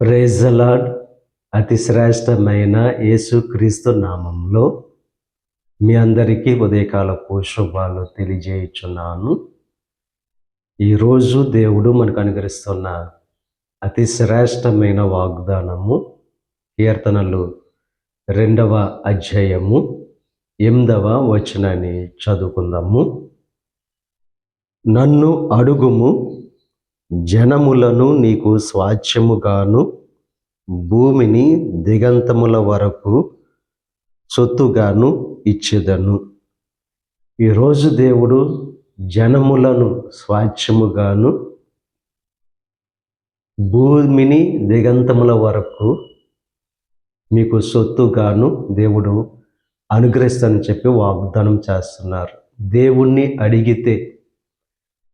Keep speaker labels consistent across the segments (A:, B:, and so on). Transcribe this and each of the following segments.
A: Praise the Lord అతి శ్రేష్టమైన యేసుక్రీస్తు నామంలో మీ అందరికీ ఉదయకాలపు శుభాలు తెలియజేయుచున్నాను. ఈరోజు దేవుడు మనకు అనుగ్రహిస్తున్న అతి శ్రేష్టమైన వాగ్దానము కీర్తనలు రెండవ అధ్యాయము ఎనిమిదవ వచనాన్ని చదువుకుందాము. నన్ను అడుగుము జనములను నీకు స్వాచ్యముగాను భూమిని దిగంతముల వరకు సొత్తుగాను ఇచ్చేదను. ఈరోజు దేవుడు జనములను స్వాచ్యముగాను భూమిని దిగంతముల వరకు మీకు సొత్తుగాను దేవుడు అనుగ్రహిస్తానని చెప్పి వాగ్దానం చేస్తున్నారు. దేవుణ్ణి అడిగితే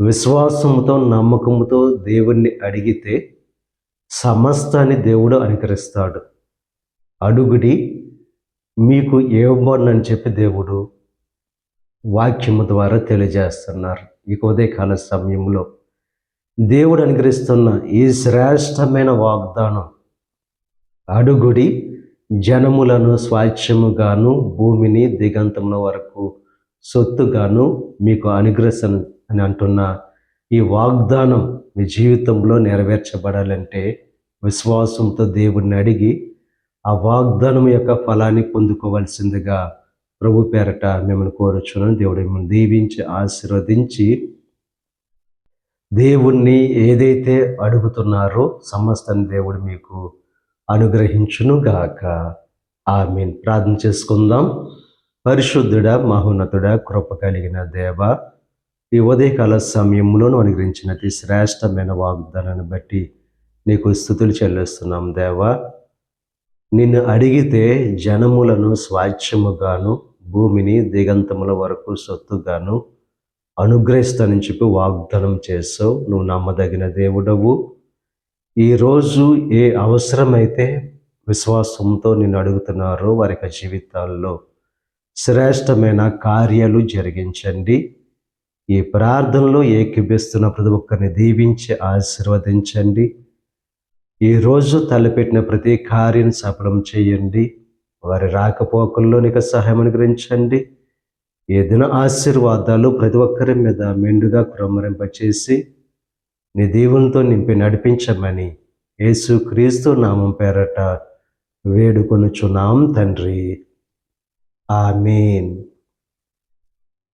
A: విశ్వాసంతో నమ్మకంతో దేవుణ్ణి అడిగితే సమస్తాన్ని దేవుడు అనుకరిస్తాడు. అడుగుడి మీకు ఇవ్వబడినని చెప్పి దేవుడు వాక్యము ద్వారా తెలియజేస్తున్నారు. ఈ ఉదయకాల సమయంలో దేవుడు అనుగ్రహిస్తున్న ఈ శ్రేష్టమైన వాగ్దానం అడుగుడి జనములను స్వాచ్ఛముగాను భూమిని దిగంతముల వరకు సొత్తుగాను మీకు అనుగ్రహిస్తాను అని అంటున్న ఈ వాగ్దానం మీ జీవితంలో నెరవేర్చబడాలంటే విశ్వాసంతో దేవుణ్ణి అడిగి ఆ వాగ్దానం యొక్క ఫలాన్ని పొందుకోవాల్సిందిగా ప్రభు పేరట మిమ్మల్ని కోరుచున్నాను. దేవుడు మిమ్మల్ని దీవించి ఆశీర్వదించి దేవుణ్ణి ఏదైతే అడుగుతున్నారో సమస్తని దేవుడు మీకు అనుగ్రహించును గాక ఆమెన్. ప్రార్థన చేసుకుందాం. పరిశుద్ధుడ మహోన్నతుడ కృప కలిగిన దేవ ఈ ఉదయకాల సమయంలో అనుగ్రహించిన అతి శ్రేష్టమైన వాగ్దానాన్ని బట్టి నీకు స్థుతులు చెల్లిస్తున్నాం దేవా. నిన్ను అడిగితే జనములను స్వాచ్ఛముగాను భూమిని దిగంతముల వరకు సొత్తుగాను అనుగ్రహిస్తానని చెప్పి వాగ్దానం చేసావు నువ్వు నమ్మదగిన దేవుడవు. ఈరోజు ఏ అవసరమైతే విశ్వాసంతో నిన్ను అడుగుతున్నారో వారి యొక్క జీవితాల్లో శ్రేష్టమైన కార్యాలు జరిగించండి. ఈ ప్రార్థనలో ఏకీభిస్తున్న ప్రతి ఒక్కరిని దీవించి ఆశీర్వదించండి. ఈరోజు తలపెట్టిన ప్రతి కార్యం సఫలం చేయండి. వారి రాకపోకల్లో నీకు సహాయం అనుగ్రహించండి. ఈ దిన ఆశీర్వాదాలు ప్రతి ఒక్కరి మీద మెండుగా క్రమరింపచేసి నీ దీవులతో నింపి నడిపించమని యేసు క్రీస్తు నామం పేరట వేడుకొనుచున్నాం తండ్రి. ఆమెన్.